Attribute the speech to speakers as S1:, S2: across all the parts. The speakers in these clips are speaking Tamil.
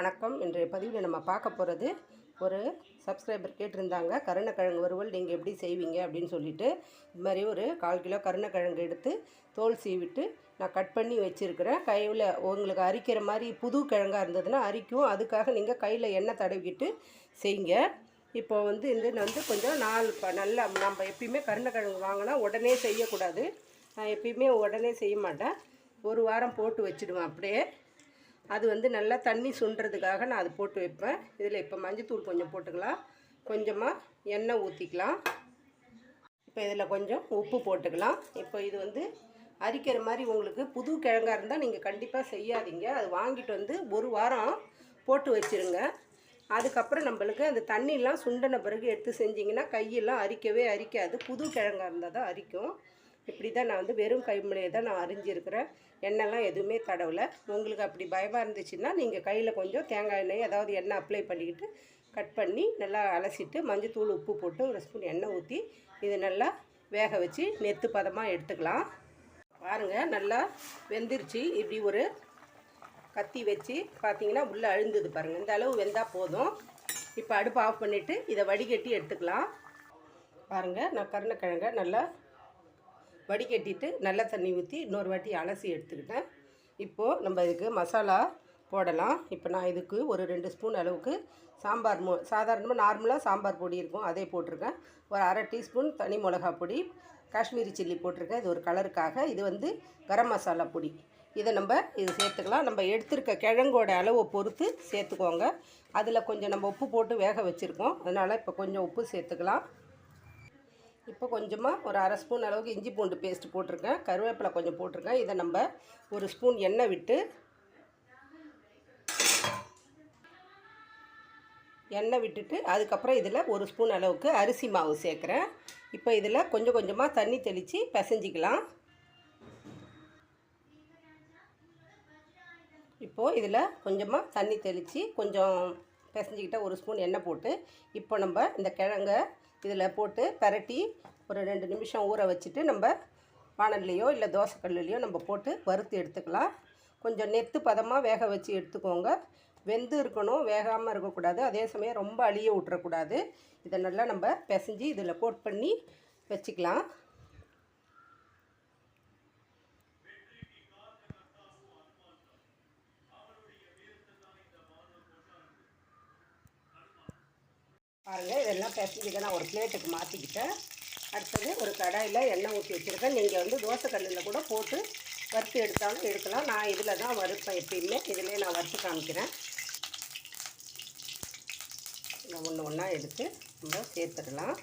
S1: வணக்கம். இன்றைய பதிவில் நம்ம பார்க்க போகிறது ஒரு சப்ஸ்கிரைபர் கேட்டிருந்தாங்க கருணக்கிழங்கு வறுவல் நீங்கள் எப்படி செய்வீங்க அப்படின்னு சொல்லிட்டு. இது மாதிரி ஒரு கால் கிலோ கருணக்கிழங்கு எடுத்து தோல் சீவிட்டு நான் கட் பண்ணி வச்சுருக்கிறேன். கையில் உங்களுக்கு அரிக்கிற மாதிரி புது கிழங்காக இருந்ததுன்னா அரிக்கும். அதுக்காக நீங்கள் கையில் எண்ணெய் தடவிக்கிட்டு செய்யுங்க. இப்போ வந்து இந்த வந்து கொஞ்சம் நாள் இப்போ நல்லா நம்ம எப்பயுமே கருணக்கிழங்கு வாங்கினா உடனே செய்யக்கூடாது. நான் எப்பயுமே உடனே செய்ய மாட்டேன். ஒரு வாரம் போட்டு வச்சுடுவேன் அப்படியே. அது வந்து நல்லா தண்ணி சுண்டுறதுக்காக நான் அது போட்டு வைப்பேன். இதில் இப்போ மஞ்சத்தூள் கொஞ்சம் போட்டுக்கலாம். கொஞ்சமாக எண்ணெய் ஊற்றிக்கலாம் இப்போ இதில் கொஞ்சம் உப்பு போட்டுக்கலாம். இப்போ இது வந்து அரிக்கிற மாதிரி உங்களுக்கு புது கிழங்காக இருந்தால் நீங்கள் கண்டிப்பாக செய்யாதீங்க. அது வாங்கிட்டு வந்து ஒரு வாரம் போட்டு வச்சுருங்க. அதுக்கப்புறம் நம்மளுக்கு அந்த தண்ணியெலாம் சுண்டின பிறகு எடுத்து செஞ்சிங்கன்னா கையெல்லாம் அரிக்கவே அரிக்காது. புது கிழங்கா இருந்தால் தான் அரிக்கும். இப்படி தான் நான் வந்து வெறும் கைமுறையை தான் நான் அரிஞ்சிருக்கிறேன். எண்ணெய்லாம் எதுவுமே தடவலை. உங்களுக்கு அப்படி பயமாக இருந்துச்சுன்னா நீங்கள் கையில் கொஞ்சம் தேங்காய் எண்ணெய் ஏதாவது எண்ணெய் அப்ளை பண்ணிக்கிட்டு கட் பண்ணி நல்லா அலசிட்டு மஞ்சத்தூள் உப்பு போட்டு ஒரு ஸ்பூன் எண்ணெய் ஊற்றி இது நல்லா வேக வச்சு நெத்து பதமாக எடுத்துக்கலாம். பாருங்கள் நல்லா வெந்துருச்சு. இப்படி ஒரு கத்தி வச்சு பார்த்தீங்கன்னா உள்ளே அழுந்தது பாருங்கள் இந்த அளவு வெந்தால் போதும். இப்போ அடுப்பு ஆஃப் பண்ணிவிட்டு இதை வடிகட்டி எடுத்துக்கலாம். பாருங்கள் நான் கருணக்கிழங்கை நல்லா வடிகட்டிட்டு நல்ல தண்ணி ஊற்றி இன்னொரு வாட்டி அலசி எடுத்துக்கிட்டேன். இப்போது நம்ம இதுக்கு மசாலா போடலாம். இப்போ நான் இதுக்கு ஒரு ரெண்டு ஸ்பூன் அளவுக்கு சாம்பார் மொ சாதாரணமாக நார்மலாக சாம்பார் பொடி இருக்கும் அதே போட்டிருக்கேன். ஒரு அரை டீஸ்பூன் தனி மிளகா பொடி காஷ்மீரி சில்லி போட்டிருக்கேன். இது ஒரு கலருக்காக. இது வந்து கரம் மசாலா பொடி. இதை நம்ம இது சேர்த்துக்கலாம். நம்ம எடுத்திருக்க கிழங்கோட அளவை பொறுத்து சேர்த்துக்கோங்க. அதில் கொஞ்சம் நம்ம உப்பு போட்டு வேக வச்சுருக்கோம். அதனால் இப்போ கொஞ்சம் உப்பு சேர்த்துக்கலாம். இப்போ கொஞ்சமாக ஒரு அரை ஸ்பூன் அளவுக்கு இஞ்சி பூண்டு பேஸ்ட் போட்டிருக்கேன். கருவேப்பிலை கொஞ்சம் போட்டிருக்கேன். இதை நம்ம ஒரு ஸ்பூன் எண்ணெய் விட்டு எண்ணெய் விட்டுட்டு அதுக்கப்புறம் இதில் ஒரு ஸ்பூன் அளவுக்கு அரிசி மாவு சேர்க்குறேன். இப்போ இதில் கொஞ்சம் கொஞ்சமாக தண்ணி தெளித்து பிசைஞ்சிக்கலாம். இப்போது இதில் கொஞ்சமாக தண்ணி தெளித்து கொஞ்சம் பிசைஞ்சிக்கிட்ட ஒரு ஸ்பூன் எண்ணெய் போட்டு இப்போ நம்ம இந்த கிழங்க இதில் போட்டு பரட்டி ஒரு ரெண்டு நிமிஷம் ஊற வச்சுட்டு நம்ம வானல்லையோ இல்லை தோசைக்கல்லையோ நம்ம போட்டு வறுத்து எடுத்துக்கலாம். கொஞ்சம் நெத்து பதமாக வேக வச்சு எடுத்துக்கோங்க. வெந்து இருக்கணும் வேகாமல் இருக்கக்கூடாது. அதே சமயம் ரொம்ப அழிய விட்டுறக்கூடாது. இதை நல்லா நம்ம பிசைஞ்சு இதில் கோட் பண்ணி வச்சுக்கலாம். பாருங்கள் இதெல்லாம் பிசைஞ்சுக்க நான் ஒரு பிளேட்டுக்கு மாற்றிக்கிட்டேன் அடுத்தது ஒரு கடாயில் எண்ணெய் ஊற்றி வச்சுருக்கேன். நீங்கள் வந்து தோசை கல்லில் கூட போட்டு வறுத்து எடுத்தாலும் எடுக்கலாம். நான் இதில் தான் வறுப்பேன் எப்பயுமே. இதிலே நான் வறுத்து காமிக்கிறேன். இதை ஒன்று ஒன்றா எடுத்து நம்ம சேர்த்துடலாம்.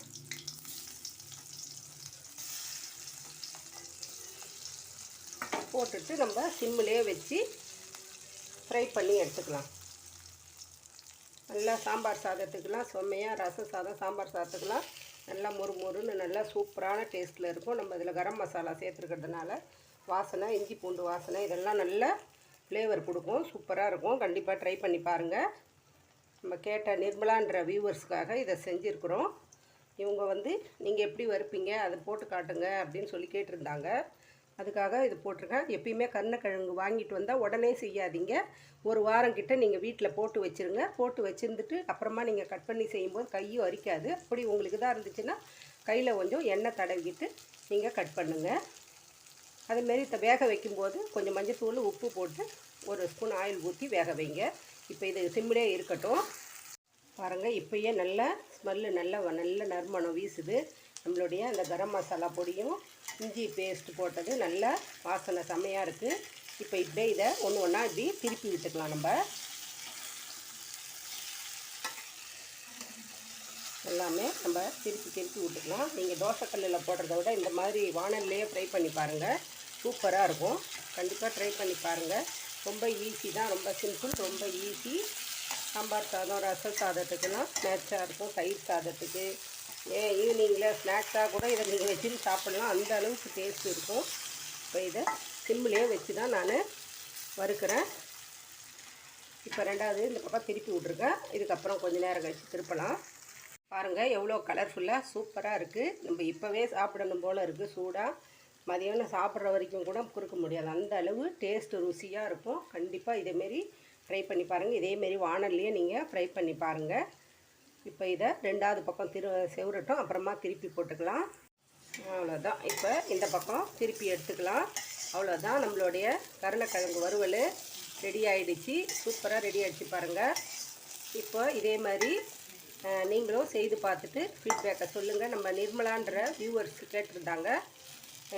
S1: போட்டுட்டு நம்ம சிம்மிலே வச்சு ஃப்ரை பண்ணி எடுத்துக்கலாம். நல்லா சாம்பார் சாதத்துக்கெலாம் செம்மையாக ரசம் சாதம் சாம்பார் சாதத்துக்கெலாம் நல்லா மொறு மொறுன்னு நல்லா சூப்பரான டேஸ்ட்டில் இருக்கும். நம்ம இதில் கரம் மசாலா சேர்த்துருக்கிறதுனால வாசனை இஞ்சி பூண்டு வாசனை இதெல்லாம் நல்ல ஃப்ளேவர் கொடுக்கும். சூப்பராக இருக்கும். கண்டிப்பாக ட்ரை பண்ணி பாருங்கள் நம்ம கேட்ட நிர்மலான்ற வியூவர்ஸ்க்காக இதை செஞ்சுருக்குறோம். இவங்க வந்து நீங்கள் எப்படி வறுப்பீங்க? அதை போட்டு காட்டுங்க அப்படின்னு சொல்லி கேட்டிருந்தாங்க. அதுக்காக இது போட்டிருக்கேன் எப்பயுமே கருணக்கிழங்கு வாங்கிட்டு வந்தால் உடனே செய்யாதீங்க. ஒரு வாரம் கிட்ட நீங்கள் வீட்டில் போட்டு வச்சுருங்க. போட்டு வச்சுருந்துட்டு அப்புறமா நீங்கள் கட் பண்ணி செய்யும்போது கையும் அரிக்காது. அப்படி உங்களுக்கு தான் இருந்துச்சுன்னா கையில் கொஞ்சம் எண்ணெய் தடவிக்கிட்டு நீங்கள் கட் பண்ணுங்கள் அதுமாரி இதை வேக வைக்கும்போது கொஞ்சம் மஞ்சத்தூள் உப்பு போட்டு ஒரு ஸ்பூன் ஆயில் ஊற்றி வேக வைங்க. இப்போ இது சிம்மிலே இருக்கட்டும். பாருங்கள் இப்போயே நல்ல ஸ்மெல்லு நல்லா நல்ல நறுமணம் வீசுது. நம்மளுடைய அந்த கரம் மசாலா பொடியும் இஞ்சி பேஸ்ட் போட்டது நல்ல வாசனை செம்மையாக இருக்குது இப்போ இப்படியே இதை ஒன்று ஒன்றா இப்படி திருப்பி விட்டுக்கலாம் நம்ம. எல்லாமே நம்ம திருப்பி திருப்பி விட்டுக்கலாம். நீங்கள் தோசைக்கல்லில் போடுறத விட இந்த மாதிரி வானல்லையே ஃப்ரை பண்ணி பாருங்கள் சூப்பராக இருக்கும். கண்டிப்பாக ட்ரை பண்ணி பாருங்கள் ரொம்ப ஈஸி தான். ரொம்ப சிம்பிள் ரொம்ப ஈஸி சாம்பார் சாதம் ரசம் சாதத்துக்கெல்லாம் ஸ்நாக்ஸாக இருக்கும். தயிர் சாதத்துக்கு ஏ ஈவினிங்கில் ஸ்நாக்ஸாக கூட இதை நீங்கள் வச்சுட்டு சாப்பிட்லாம். அந்த அளவுக்கு டேஸ்ட் இருக்கும். இப்போ இதை சிம்மிலே வச்சு தான் நான் வறுக்கிறேன். இப்போ ரெண்டாவது இந்த பக்கம் திருப்பி விட்ருக்கேன் இதுக்கப்புறம் கொஞ்சம் நேரம் கழித்து திருப்பலாம். பாருங்கள் எவ்வளோ கலர்ஃபுல்லாக சூப்பராக இருக்குது நம்ம இப்போவே சாப்பிடணும் போல் இருக்குது சூடாக மதியானம் சாப்பிட்ற வரைக்கும் கூட குறுக்க முடியாது. அந்த அளவு டேஸ்ட்டு ருசியாக இருக்கும். கண்டிப்பாக இதேமாரி ஃப்ரை பண்ணி பாருங்கள் இதேமாரி வானல்லையே நீங்கள் ஃப்ரை பண்ணி பாருங்கள் இப்போ இதை ரெண்டாவது பக்கம் திரு செவரட்டும் அப்புறமா திருப்பி போட்டுக்கலாம். அவ்வளோதான் இப்போ இந்த பக்கம் திருப்பி எடுத்துக்கலாம். அவ்வளோதான் நம்மளுடைய கருணக்கிழங்கு வறுவல் ரெடி ஆகிடுச்சு சூப்பராக ரெடி ஆகிடுச்சு பாருங்கள் இப்போ இதே மாதிரி நீங்களும் செய்து பார்த்துட்டு ஃபீட்பேக்கை சொல்லுங்கள் நம்ம நிர்மலான்ற வியூவர்ஸ் கேட்டிருந்தாங்க.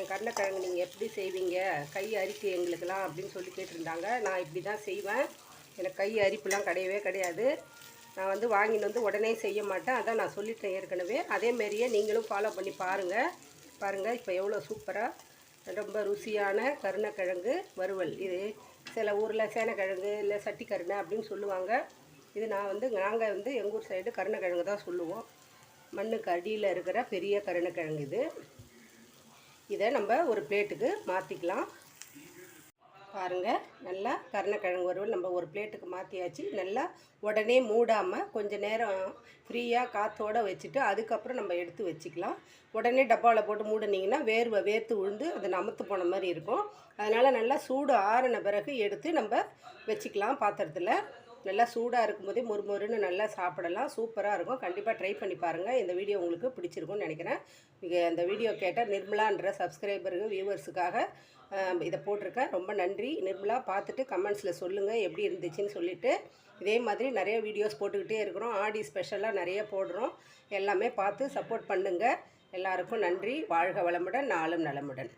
S1: கருணக்கிழங்கு நீங்கள் எப்படி செய்வீங்க? கை அரிப்பு எங்களுக்கெல்லாம் அப்படின்னு சொல்லி கேட்டிருந்தாங்க. நான் இப்படி தான் செய்வேன். எனக்கு கை அரிப்புலாம் கிடையவே கிடையாது. நான் வந்து வாங்கின்னு வந்து உடனே செய்ய மாட்டேன். அதான் நான் சொல்லிட்டேன் ஏற்கனவே. அதே மாதிரியே நீங்களும் ஃபாலோ பண்ணி பாருங்கள் பாருங்கள் இப்போ எவ்வளோ சூப்பராக ரொம்ப ருசியான கருணக்கிழங்கு வறுவல். இது சில ஊரில் சேனக்கிழங்கு இல்லை சட்டிக்கருணை அப்படின்னு சொல்லுவாங்க. இது நான் வந்து நாங்கள் வந்து எங்கள் ஊர் சைடு கருணக்கிழங்கு தான் சொல்லுவோம். மண்ணுக்கு அடியில் இருக்கிற பெரிய கருணக்கிழங்கு இது. இதை நம்ம ஒரு பிளேட்டுக்கு மாற்றிக்கலாம் பாருங்கள் நல்லா கருணக்கிழங்கு வறுவல் நம்ம ஒரு பிளேட்டுக்கு மாற்றியாச்சு நல்லா உடனே மூடாமல் கொஞ்ச நேரம் ஃப்ரீயாக காற்றோடு வச்சுட்டு அதுக்கப்புறம் நம்ம எடுத்து வச்சுக்கலாம். உடனே டப்பாவில் போட்டு மூடினீங்கன்னா வேர்வை வேர்த்து உழுந்து அது நமத்து போன மாதிரி இருக்கும். அதனால் நல்லா சூடு ஆறின பிறகு எடுத்து நம்ம வச்சுக்கலாம் பாத்திரத்தில். நல்லா சூடாக இருக்கும்போதே மொறுமொறுன்னு நல்லா சாப்பிடலாம். சூப்பராக இருக்கும். கண்டிப்பாக ட்ரை பண்ணி பாருங்கள் இந்த வீடியோ உங்களுக்கு பிடிச்சிருக்கும்னு நினைக்கிறேன். இங்கே அந்த வீடியோ கேட்டால் நிர்மலான்ற சப்ஸ்கிரைபருக்கு வியூவர்ஸுக்காக இதை போட்டிருக்கேன். ரொம்ப நன்றி. நிர்மலா பார்த்துட்டு கமெண்ட்ஸில் சொல்லுங்கள் எப்படி இருந்துச்சுன்னு சொல்லிட்டு. இதே மாதிரி நிறைய வீடியோஸ் போட்டுக்கிட்டே இருக்கிறோம். ஆடி ஸ்பெஷலாக நிறைய போடுறோம். எல்லாமே பார்த்து சப்போர்ட் பண்ணுங்கள் எல்லாருக்கும் நன்றி. வாழ்க வளமுடன் நாளும் நலமுடன்.